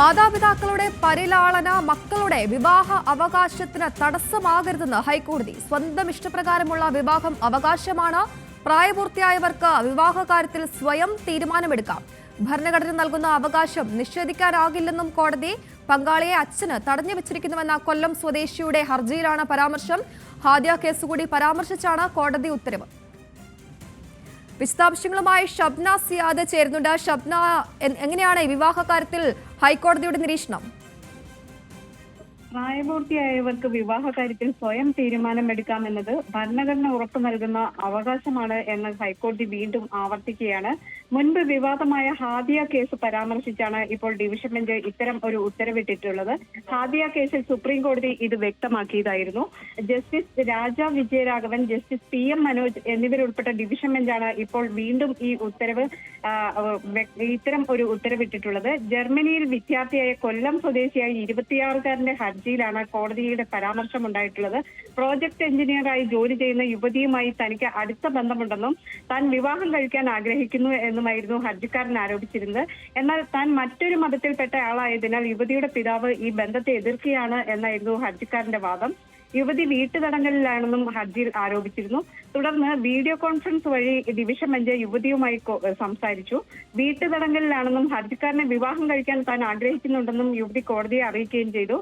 മാതാപിതാക്കളുടെ പരിലാളന മക്കളുടെ വിവാഹ അവകാശത്തിന് തടസ്സമാകരുതെന്ന് ഹൈക്കോടതി സ്വന്തം ഇഷ്ടപ്രകാരമുള്ള വിവാഹം അവകാശമാണ്. പ്രായപൂർത്തിയായവർക്ക് വിവാഹ കാര്യത്തിൽ സ്വയം തീരുമാനമെടുക്കാം. ഭരണഘടന നൽകുന്ന അവകാശം നിഷേധിക്കാനാകില്ലെന്നും കോടതി പങ്കാളിയെ അച്ഛന് തടഞ്ഞു വെച്ചിരിക്കുന്നുവെന്ന കൊല്ലം സ്വദേശിയുടെ ഹർജിയിലാണ് പരാമർശം. ഹാദ്യ കേസ് കൂടി പരാമർശിച്ചാണ് കോടതി ഉത്തരവ്. വിശദാംശങ്ങളുമായി ഷബ്ന സിയാദ് ചേരുന്നുണ്ട്. ഷബ്ന എങ്ങനെയാണ് വിവാഹ കാര്യത്തിൽ ഹൈക്കോടതിയുടെ നിരീക്ഷണം? പ്രായപൂർത്തിയായവർക്ക് വിവാഹ കാര്യത്തിൽ സ്വയം തീരുമാനമെടുക്കാമെന്നത് ഭരണഘടന ഉറപ്പു നൽകുന്ന അവകാശമാണ് എന്ന് ഹൈക്കോടതി വീണ്ടും ആവർത്തിക്കുകയാണ്. മുൻപ് വിവാദമായ ഹാദിയ കേസ് പരാമർശിച്ചാണ് ഇപ്പോൾ ഡിവിഷൻ ബെഞ്ച് ഇത്തരം ഒരു ഉത്തരവിട്ടിട്ടുള്ളത്. ഹാദിയ കേസിൽ സുപ്രീം കോടതി ഇത് വ്യക്തമാക്കിയതായിരുന്നു. Justice Raja Vijayaraghavan justice P M Manoj എന്നിവരുൾപ്പെട്ട division ബെഞ്ചാണ് ഇപ്പോൾ വീണ്ടും ഈ ഉത്തരവ് ഇത്തരം ഒരു ഉത്തരവിട്ടിട്ടുള്ളത്. ജർമ്മനിയിൽ വിദ്യാർത്ഥിയായ കൊല്ലം സ്വദേശിയായ ഇരുപത്തിയാറുകാരന്റെ ഹർജിയിലാണ് കോടതിയുടെ പരാമർശം ഉണ്ടായിട്ടുള്ളത് പ്രോജക്ട് എഞ്ചിനീയറായി ജോലി ചെയ്യുന്ന യുവതിയുമായി തനിക്ക് അടുത്ത ബന്ധമുണ്ടെന്നും താൻ വിവാഹം കഴിക്കാൻ ആഗ്രഹിക്കുന്നു എന്നുമായിരുന്നു ഹർജിക്കാരൻ ആരോപിച്ചിരുന്നത്. എന്നാൽ താൻ മറ്റൊരു മതത്തിൽപ്പെട്ട ആളായതിനാൽ യുവതിയുടെ പിതാവ് ഈ ബന്ധത്തെ എതിർക്കുകയാണ് എന്നായിരുന്നു ഹർജിക്കാരന്റെ വാദം. യുവതി വീട്ടുതടങ്കലിലാണെന്നും ഹർജിയിൽ ആരോപിച്ചിരുന്നു. തുടർന്ന് വീഡിയോ കോൺഫറൻസ് വഴി ഡിവിഷൻ ബെഞ്ച് യുവതിയുമായി സംസാരിച്ചു. വീട്ടുതടങ്കലിലാണെന്നും ഹർജിക്കാരനെ വിവാഹം കഴിക്കാൻ താൻ ആഗ്രഹിക്കുന്നുണ്ടെന്നും യുവതി കോടതിയെ അറിയിക്കുകയും ചെയ്തു.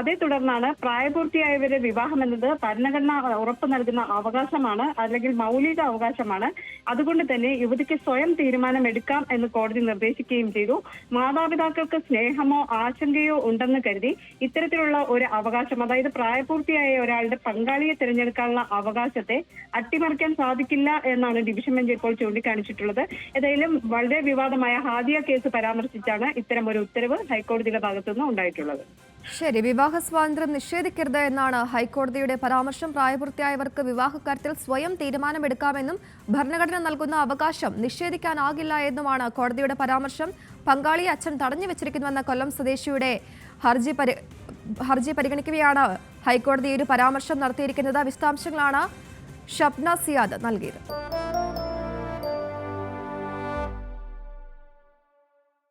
അതേ തുടർന്നാണ് പ്രായപൂർത്തിയായവരെ വിവാഹം എന്നത് ഭരണഘടന ഉറപ്പു നൽകുന്ന അവകാശമാണ് അല്ലെങ്കിൽ മൗലിക അവകാശമാണ്. അതുകൊണ്ട് തന്നെ യുവതിക്ക് സ്വയം തീരുമാനം എടുക്കാം എന്ന് കോടതി നിർദ്ദേശിക്കുകയും ചെയ്തു. മാതാപിതാക്കൾക്ക് സ്നേഹമോ ആശങ്കയോ ഉണ്ടെന്ന് കരുതി ഇത്തരത്തിലുള്ള ഒരു അവകാശം അതായത് പ്രായപൂർത്തിയായ ഒരാളുടെ പങ്കാളിയെ തിരഞ്ഞെടുക്കാനുള്ള അവകാശത്തെ അട്ടിമറിക്കാൻ സാധിക്കില്ല എന്നാണ് ഡിവിഷൻ ബെഞ്ച് ഇപ്പോൾ ചൂണ്ടിക്കാണിച്ചിട്ടുള്ളത്. ഏതായാലും വളരെ വിവാദമായ ഹാദിയ കേസ് പരാമർശിച്ചാണ് ഇത്തരം ഒരു ഉത്തരവ് ഹൈക്കോടതിയുടെ ഭാഗത്തുനിന്ന് ഉണ്ടായിട്ടുള്ളത്. ശരി വിവാഹ സ്വാതന്ത്ര്യം നിഷേധിക്കരുത് എന്നാണ് ഹൈക്കോടതിയുടെ പരാമർശം. പ്രായപൂർത്തിയായവർക്ക് വിവാഹക്കാര്യത്തിൽ സ്വയം തീരുമാനമെടുക്കാമെന്നും ഭരണഘടന നൽകുന്ന അവകാശം നിഷേധിക്കാനാകില്ല എന്നുമാണ് കോടതിയുടെ പരാമർശം. പങ്കാളിയെ അച്ഛൻ തടഞ്ഞു വെച്ചിരിക്കുന്നുവെന്ന കൊല്ലം സ്വദേശിയുടെ ഹർജി ഹർജി പരിഗണിക്കുകയാണ്. ഹൈക്കോടതി ഒരു പരാമർശം നടത്തിയിരിക്കുന്നത്. വിശദാംശങ്ങളാണ് ഷബ്ന സിയാദ് നൽകിയത്.